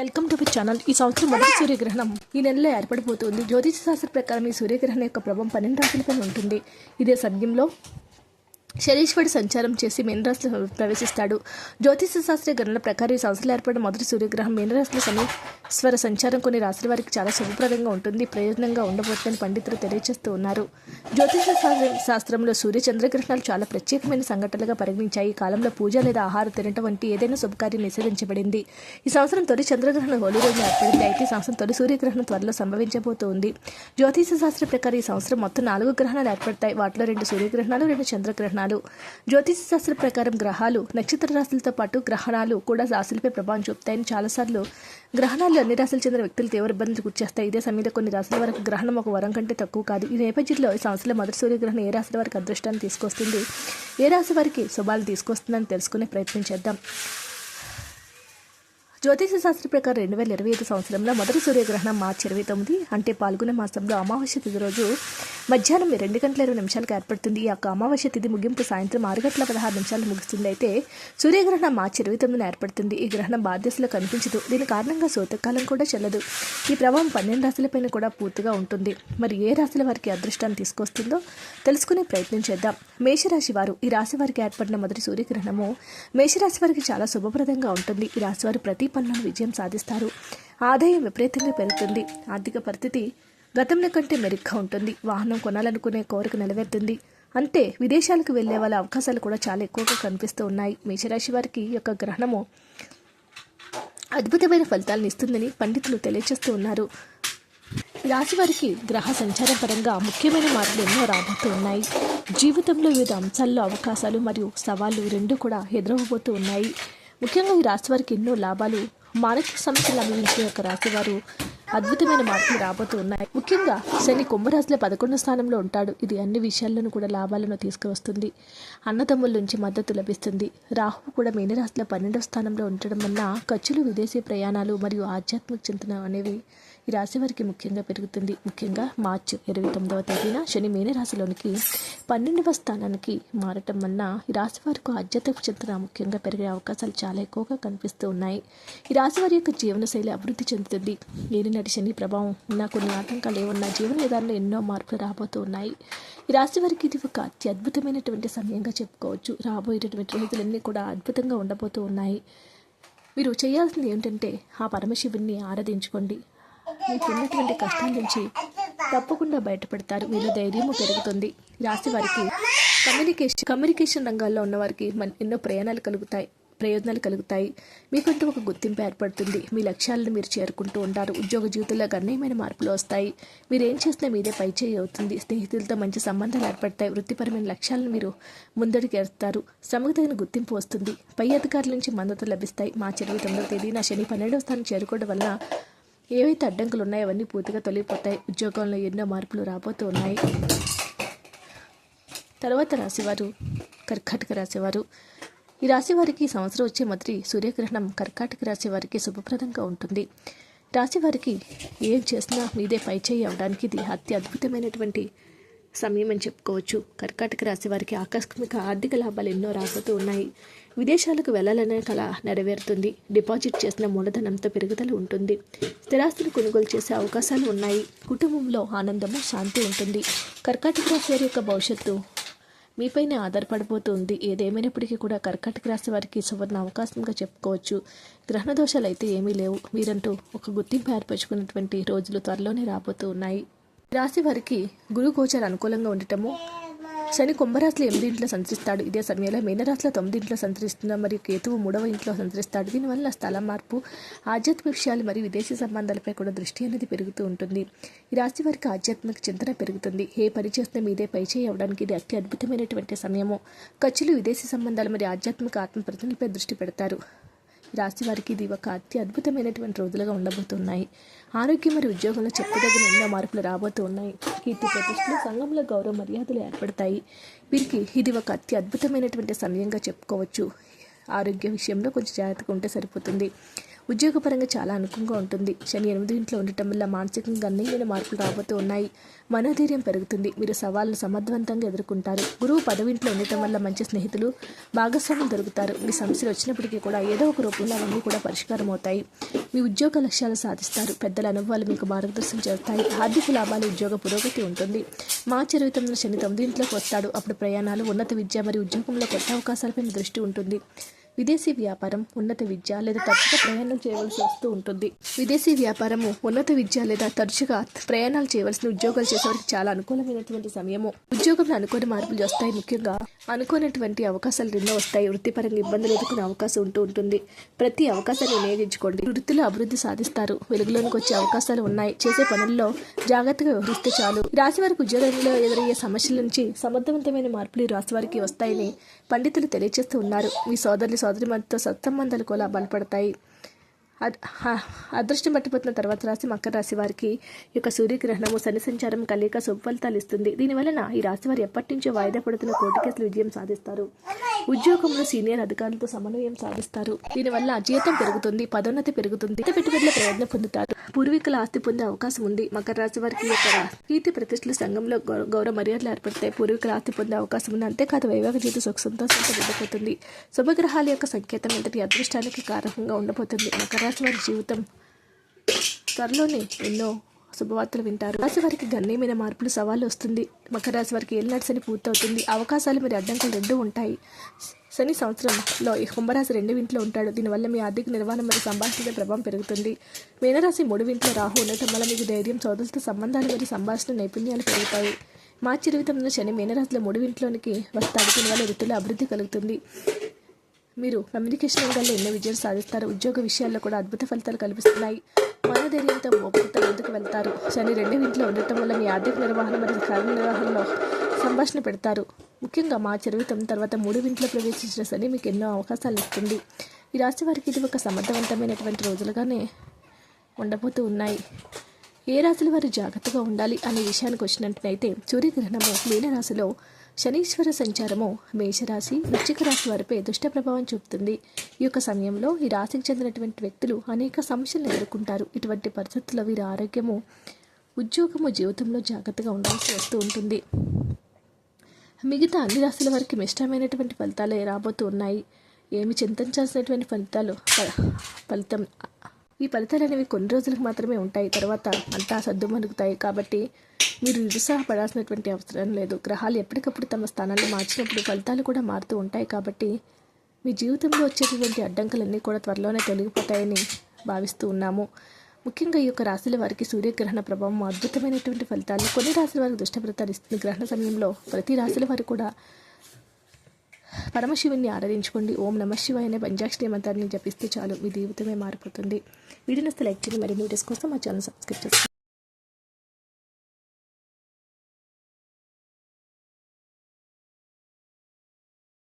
Welcome to channel ఈ సంవత్సరం మొదటి సూర్యగ్రహణం. ఈ నెలలో ఏర్పడిపోతుంది. జ్యోతిష శాస్త్ర ప్రకారం ఈ సూర్యగ్రహణం యొక్క ప్రభావం పన్నెండు రాశులపై ఉంటుంది. ఇదే సమయంలో శనీశ్వరుడు సంచారం చేసి మీనరాశిలో ప్రవేశిస్తాడు. జ్యోతిష శాస్త్ర గణన ప్రకారం ఈ సంస్థలు ఏర్పడిన మొదటి సూర్యగ్రహం మీనరాశిలో శనీశ్వర సంచారం కొన్ని రాశుల వారికి చాలా శుభప్రదంగా ఉంటుంది. ప్రయోజనంగా ఉండబోతుందని పండితులు తెలియజేస్తూ ఉన్నారు. జ్యోతిష శాస్త్ర- శాస్త్రంలో సూర్య చంద్రగ్రహణాలు చాలా ప్రత్యేకమైన సంఘటనలుగా పరిగణించాయి. ఈ కాలంలో పూజ లేదా ఆహారం తినటం వంటి ఏదైనా శుభకార్యం నిషేధించబడింది. ఈ సంవత్సరం తొలి చంద్రగ్రహణం హోలీ రోజు ఏర్పడింది. అయితే ఈ సంవత్సరం తొలి సూర్యగ్రహణం త్వరలో సంభవించబోతోంది. జ్యోతిష శాస్త్ర ప్రకారం ఈ సంవత్సరం మొత్తం నాలుగు గ్రహణాలు ఏర్పడతాయి. వాటిలో రెండు సూర్యగ్రహణాలు రెండు చంద్రగ్రహణాలు జ్యోతిష శాస్త్ర ప్రకారం గ్రహాలు నక్షత్ర రాశులతో పాటు గ్రహణాలు కూడా రాశులపై ప్రభావం చూపుతాయని చాలాసార్లు గ్రహణాలు అన్ని రాశులు చెందిన వ్యక్తులు తీవ్ర ఇబ్బందులు గుర్చేస్తాయి ఇదే సమయంలో కొన్ని రాశుల వరకు గ్రహణం ఒక వరం కంటే తక్కువ కాదు. ఈ నేపథ్యంలో ఈ సంవత్సరంలో మొదటి సూర్యగ్రహణం ఏ రాశి వారికి అదృష్టాన్ని తీసుకొస్తుంది? ఏ రాశి వారికి శుభాలు తీసుకొస్తుందని తెలుసుకునే ప్రయత్నం చేద్దాం. జ్యోతిష శాస్త్ర ప్రకారం రెండు వేల ఇరవై ఐదు సంవత్సరంలో మొదటి సూర్యగ్రహణం మార్చి ఇరవై తొమ్మిది అంటే పాల్గొనే మాసంలో అమావాస్య తిథి రోజు మధ్యాహ్నం రెండు గంటల ఇరవై నిమిషాలకు ఏర్పడుతుంది. ఈ యొక్క అమావాస్య తిథి ముగింపు సాయంత్రం ఆరు గంటల పదహారు నిమిషాలు ముగుస్తుంది. అయితే సూర్యగ్రహణం మార్చి ఇరవై తొమ్మిదిన ఏర్పడుతుంది. ఈ గ్రహణం బాధ్యతలో కనిపించదు. దీని కారణంగా శోతకాలం కూడా చెల్లదు. ఈ ప్రభావం పన్నెండు రాశులపైన కూడా పూర్తిగా ఉంటుంది. మరి ఏ రాశుల వారికి అదృష్టాన్ని తీసుకొస్తుందో తెలుసుకునే ప్రయత్నం చేద్దాం. మేషరాశి వారు ఈ రాశి వారికి ఏర్పడిన మొదటి సూర్యగ్రహణము మేషరాశి వారికి చాలా శుభప్రదంగా ఉంటుంది. ఈ రాశి వారు ప్రతి పనులను విజయం సాధిస్తారు. ఆదాయం విపరీతంగా పెరుగుతుంది. ఆర్థిక పరిస్థితి గతంలో కంటే మెరుగ్గా ఉంటుంది. వాహనం కొనాలనుకునే కోరిక నెరవేరుతుంది అంతే విదేశాలకు వెళ్ళే వాళ్ళ అవకాశాలు కూడా చాలా ఎక్కువగా కనిపిస్తూ ఉన్నాయి. మేషరాశి వారికి ఈ యొక్క గ్రహణము అద్భుతమైన ఫలితాలను ఇస్తుందని పండితులు తెలియజేస్తూ ఉన్నారు. రాశి వారికి గ్రహ సంచారం పరంగా ముఖ్యమైన మార్పులు ఎన్నో రాబోతూ ఉన్నాయి. జీవితంలో వివిధ అంశాల్లో అవకాశాలు మరియు సవాళ్ళు రెండు కూడా ఎదురవబోతూ ఉన్నాయి. ముఖ్యంగా ఈ రాశి వారికి ఎన్నో లాభాలు మానసిక సమస్యలు అనుభవించిన యొక్క రాశివారు అద్భుతమైన మార్పులు రాబోతూ ఉన్నాయి ముఖ్యంగా శని కుంభరాశిలో పదకొండు స్థానంలో ఉంటాడు. ఇది అన్ని విషయాల్లోనూ కూడా లాభాలను తీసుకువస్తుంది. అన్నదమ్ముల నుంచి మద్దతు లభిస్తుంది. రాహువు కూడా మీనరాశిలో పన్నెండవ స్థానంలో ఉండడం వల్ల ఖర్చులు విదేశీ ప్రయాణాలు మరియు ఆధ్యాత్మిక చింతన అనేవి ఈ రాశి వారికి ముఖ్యంగా పెరుగుతుంది. ముఖ్యంగా మార్చి ఇరవై తొమ్మిదవ తేదీన శని మీనరాశిలోనికి పన్నెండవ స్థానానికి మారటం వలన ఈ రాశి వారికి ఆధ్యాత్మిక చింతన ముఖ్యంగా పెరిగే అవకాశాలు చాలా ఎక్కువగా కనిపిస్తూ ఉన్నాయి. ఈ రాశి వారి యొక్క జీవనశైలి అభివృద్ధి చెందుతుంది. ఏలినాటి శని ప్రభావం ఉన్న కొన్ని ఆటంకాలు ఏమన్నా జీవన విధానంలో ఎన్నో మార్పులు రాబోతూ ఉన్నాయి. ఈ రాశి వారికి ఇది ఒక అత్యద్భుతమైనటువంటి సమయంగా చెప్పుకోవచ్చు. రాబోయేటటువంటి రోజులన్నీ కూడా అద్భుతంగా ఉండబోతూ ఉన్నాయి. మీరు చేయాల్సింది ఏంటంటే ఆ పరమశివుణ్ణి ఆరాధించుకోండి. మీకు ఉన్నటువంటి నుంచి తప్పకుండా బయటపడతారు. మీరు ధైర్యము పెరుగుతుంది. ఈ రాశి వారికి కమ్యూనికేషన్ కమ్యూనికేషన్ రంగాల్లో ఉన్న వారికి ఎన్నో ప్రయాణాలు కలుగుతాయి ప్రయోజనాలు కలుగుతాయి. మీకంటూ ఒక గుర్తింపు ఏర్పడుతుంది. మీ లక్ష్యాలను మీరు చేరుకుంటూ ఉంటారు. ఉద్యోగ జీవితంలో గణనీయమైన మార్పులు వస్తాయి. మీరు ఏం చేసినా మీదే పై చేయి అవుతుంది. స్నేహితులతో మంచి సంబంధాలు ఏర్పడతాయి. వృత్తిపరమైన లక్ష్యాలను మీరు ముందడుగేస్తారు వేస్తారు శ్రమకు తగిన గుర్తింపు వస్తుంది. పై అధికారుల నుంచి మద్దతు లభిస్తాయి. మార్చి ఇరవై తొమ్మిదవ తేదీన శని పన్నెండవ స్థానం చేరుకోవడం వల్ల ఏవైతే అడ్డంకులు ఉన్నాయో అవన్నీ పూర్తిగా తొలగిపోతాయి. ఉద్యోగంలో ఎన్నో మార్పులు రాబోతూ ఉన్నాయి. తర్వాత రాశివారు కర్కాటక రాశివారు. ఈ రాశి వారికి సంవత్సరం వచ్చే మొదటి సూర్యగ్రహణం కర్కాటక రాశి వారికి శుభప్రదంగా ఉంటుంది. రాశి వారికి ఏం చేసినా మీదే పై చేయి అవడానికి ఇది అతి అద్భుతమైనటువంటి సమయం అని చెప్పుకోవచ్చు. కర్కాటక రాశి వారికి ఆకస్మిక ఆర్థిక లాభాలు ఎన్నో రాబోతూ ఉన్నాయి. విదేశాలకు వెళ్ళాలనే కళ నెరవేరుతుంది. డిపాజిట్ చేసిన మూలధనంతో పెరుగుదల ఉంటుంది. స్థిరాస్తులు కొనుగోలు చేసే అవకాశాలు ఉన్నాయి. కుటుంబంలో ఆనందము శాంతి ఉంటుంది. కర్కాటక రాశి వారి యొక్క భవిష్యత్తు మీపైనే ఆధారపడిపోతుంది ఏదేమైనప్పటికీ కూడా కర్కాటక రాశి వారికి సువర్ణ అవకాశంగా చెప్పుకోవచ్చు. గ్రహణ దోషాలు అయితే ఏమీ లేవు. మీరంటూ ఒక గుర్తింపు ఏర్పరచుకున్నటువంటి రోజులు త్వరలోనే రాబోతూ ఉన్నాయి. రాశి వారికి గురు గోచర అనుకూలంగా ఉండటము. శని కుంభరాశిలో ఎనిమిది ఇంట్లో సంచరిస్తాడు. ఇదే సమయంలో మీనరాశిలో తొమ్మిది ఇంట్లో సంచరిస్తున్న మరియు కేతువు మూడవ ఇంట్లో సంచరిస్తాడు. దీనివల్ల స్థల మార్పు ఆధ్యాత్మిక విషయాలు మరియు విదేశీ సంబంధాలపై కూడా దృష్టి అనేది పెరుగుతూ ఉంటుంది. ఈ రాశి వారికి ఆధ్యాత్మిక చింతన పెరుగుతుంది. ఏ పని చేస్తే మీదే పరిచయం అవ్వడానికి అవడానికి ఇది అతి అద్భుతమైనటువంటి సమయము. ఖర్చులు విదేశీ సంబంధాలు మరియు ఆధ్యాత్మిక ఆత్మ ప్రతినిధిపై దృష్టి పెడతారు. రాశి వారికి ఇది ఒక అతి అద్భుతమైనటువంటి రోజులుగా ఉండబోతున్నాయి. ఆరోగ్యం మరియు ఉద్యోగంలో చెప్పదగిన ఎన్నో మార్పులు రాబోతూ ఉన్నాయి. కీర్తి ప్రతిష్టలు సంఘంలో గౌరవ మర్యాదలు ఏర్పడతాయి. వీరికి ఇది ఒక అతి అద్భుతమైనటువంటి సమయంగా చెప్పుకోవచ్చు. ఆరోగ్య విషయంలో కొంచెం జాగ్రత్తగా ఉంటే సరిపోతుంది. ఉద్యోగపరంగా చాలా అనుకూలంగా ఉంటుంది. శని ఎనిమిది ఇంట్లో ఉండటం వల్ల మానసికంగా గణనీయమైన మార్పులు రాబోతూ ఉన్నాయి. మనోధైర్యం పెరుగుతుంది. మీరు సవాళ్ళను సమర్థవంతంగా ఎదుర్కొంటారు. గురువు పదవింట్లో ఉండటం వల్ల మంచి స్నేహితులు భాగస్వామ్యం దొరుకుతారు. మీ సమస్యలు వచ్చినప్పటికీ కూడా ఏదో ఒక రూపంలో అవన్నీ కూడా పరిష్కారం అవుతాయి. మీ ఉద్యోగ లక్ష్యాలు సాధిస్తారు. పెద్దల అనుభవాలు మీకు మార్గదర్శనం చేస్తాయి ఆర్థిక లాభాలు ఉద్యోగ పురోగతి ఉంటుంది. మార్చి ఇరవై తొమ్మిదిన శని తొమ్మిది ఇంట్లోకి వస్తాడు. అప్పుడు ప్రయాణాలు ఉన్నత విద్య మరియు ఉద్యోగంలో కొత్త అవకాశాలపై మీ దృష్టి ఉంటుంది. విదేశీ వ్యాపారం ఉన్నత విద్య లేదా తరచుగా ప్రయాణం చేయవలసి వస్తూ ఉంటుంది. విదేశీ వ్యాపారము ఉన్నత విద్య లేదా తరచుగా ప్రయాణాలు చేయవలసిన ఉద్యోగాలు చేసేవారికి చాలా అనుకూలమైనటువంటి సమయము. ఉద్యోగంలో అనుకోని మార్పులు వస్తాయి ముఖ్యంగా అనుకోనటువంటి అవకాశాలు ఎన్నో వస్తాయి. వృత్తిపరంగా ఇబ్బందులు ఎదుర్కొనే అవకాశం ఉంటూ ఉంటుంది. ప్రతి అవకాశాన్ని వినియోగించుకోండి. వృత్తిలో అభివృద్ధి సాధిస్తారు. వెలుగులోనికి వచ్చే అవకాశాలు ఉన్నాయి. చేసే పనుల్లో జాగ్రత్తగా వ్యవహరిస్తే చాలు. రాశి వారికి ఉద్యోగంలో ఎదురయ్యే సమస్యల నుంచి సమర్థవంతమైన మార్పులు రాశి వారికి వస్తాయని పండితులు తెలియజేస్తూ ఉన్నారు. మీ సోదరులు సోదరి మధ్యతో సత్సంబంధాలు కూడా బలపడతాయి. అదృష్టం పట్టిపోతున్న తర్వాత రాశి మకర రాశి వారికి యొక్క సూర్యగ్రహణము శని సంచారం కలియక శుభఫలితాలు ఇస్తుంది. దీనివలన ఈ రాశి వారు ఎప్పటి నుంచో వాయిదా పడుతున్న కోర్టు కేసులు విజయం సాధిస్తారు. ఉద్యోగంలో సీనియర్ అధికారులతో సమన్వయం సాధిస్తారు. దీనివల్ల జీతం పెరుగుతుంది పదోన్నతి పెరుగుతుంది ఇంత పెట్టుబడుల ప్రయోజనం పొందుతారు. పూర్వీకుల ఆస్తి పొందే అవకాశం ఉంది. మకర రాశి వారికి యొక్క కీర్తి ప్రతిష్టలు సంఘంలో గౌరవ గౌరవ మర్యాదలు ఏర్పడతాయి పూర్వీకుల ఆస్తి పొందే అవకాశం ఉంది. అంతేకాదు వైవాహిక జీవిత సుఖ సంతోషంతో నిండిపోతుంది. శుభగ్రహాల యొక్క సంకేతం ఇంతటి అదృష్టానికి కారణంగా ఉండబోతుంది. మకర రాశి వారి జీవితం. త్వరలోనే ఎన్నో శుభవార్తలు వింటారు. రాశి వారికి గణనీయమైన మార్పులు సవాళ్ళు వస్తుంది. మకర రాశి వారికి ఏళ్ళనాటి శని పూర్తవుతుంది. అవకాశాలు మరియు అడ్డంకులు రెండూ ఉంటాయి. శని సంవత్సరంలో ఈ కుంభరాశి రెండు ఇంట్లో ఉంటాడు. దీనివల్ల మీ ఆర్థిక నిర్వహణ మరియు సంభాషణ ప్రభావం పెరుగుతుంది. మీనరాశి మూడు ఇంట్లో రాహు ఉండటం వల్ల మీకు ధైర్యం సోదరులతో సంబంధాలు మరియు సంభాషణ నైపుణ్యాలు పెరుగుతాయి. మార్చి ఇరవై తొమ్మిదిన శని మీనరాశిలో మూడు ఇంట్లోనికి వస్తాడు. దీనివల్ల వృత్తిలో అభివృద్ధి కలుగుతుంది. మీరు కమ్యూనికేషన్ రంగంలో ఎన్నో విజయాలు సాధిస్తారు. ఉద్యోగ విషయాల్లో కూడా అద్భుత ఫలితాలు కల్పిస్తున్నాయి మనోధైర్యంతో మోపుతో ముందుకు వెళ్తారు. శని రెండవ ఇంట్లో ఉండటం వల్ల మీ ఆర్థిక నిర్వహణ మరియు కార్య నిర్వహణలో సంభాషణ పెడతారు. ముఖ్యంగా మా ఇరవై తొమ్మిది తర్వాత మూడు ఇంట్లో ప్రవేశించిన శని మీకు ఎన్నో అవకాశాలు ఇస్తుంది. ఈ రాశి వారికి ఇది ఒక సమర్థవంతమైనటువంటి రోజులుగానే ఉండబోతూ ఉన్నాయి. ఏ రాశుల వారు జాగ్రత్తగా ఉండాలి అనే విషయానికి వచ్చినట్లయితే సూర్యగ్రహణము మీనరాశిలో శనీశ్వర సంచారము మేషరాశి వృశ్చిక రాశి వారిపై దుష్ట ప్రభావం చూపుతుంది. ఈ యొక్క సమయంలో ఈ రాశికి చెందినటువంటి వ్యక్తులు అనేక సమస్యలను ఎదుర్కొంటారు. ఇటువంటి పరిస్థితుల్లో వీరి ఆరోగ్యము ఉద్యోగము జీవితంలో జాగ్రత్తగా ఉండాల్సి వస్తూ ఉంటుంది. మిగతా అన్ని రాశుల వారికి మిష్టమైనటువంటి ఫలితాలే రాబోతూ ఉన్నాయి. ఏమి చింతించాల్సినటువంటి ఫలితాలు ఫలితం ఈ ఫలితాలు అనేవి కొన్ని రోజులకు మాత్రమే ఉంటాయి. తర్వాత అంతా సర్దుమణుగుతాయి కాబట్టి మీరు నిరుత్సాహపడాల్సినటువంటి అవసరం లేదు. గ్రహాలు ఎప్పటికప్పుడు తమ స్థానాన్ని మార్చినప్పుడు ఫలితాలు కూడా మారుతూ ఉంటాయి. కాబట్టి మీ జీవితంలో వచ్చేటువంటి అడ్డంకులన్నీ కూడా త్వరలోనే తొలగిపోతాయని భావిస్తూ ఉన్నాము. ముఖ్యంగా ఈ యొక్క రాశుల వారికి సూర్యగ్రహణ ప్రభావం అద్భుతమైనటువంటి ఫలితాలు కొన్ని రాశుల వారికి దుష్టఫలితాలు ఇస్తుంది. గ్రహణ సమయంలో ప్రతి రాశుల వారు కూడా పరమశివుని ఆరాధించుకోండి. ఓం నమ శివాయ అనే పంచాక్షరి మంత్రాన్ని జపిస్తే చాలు. మీ జీవితమే మారిపోతుంది. వీడియోని లైక్ చేయండి. మరి వీడియోస్ కోసం మా ఛానల్ సబ్స్క్రైబ్ చేసుకోండి.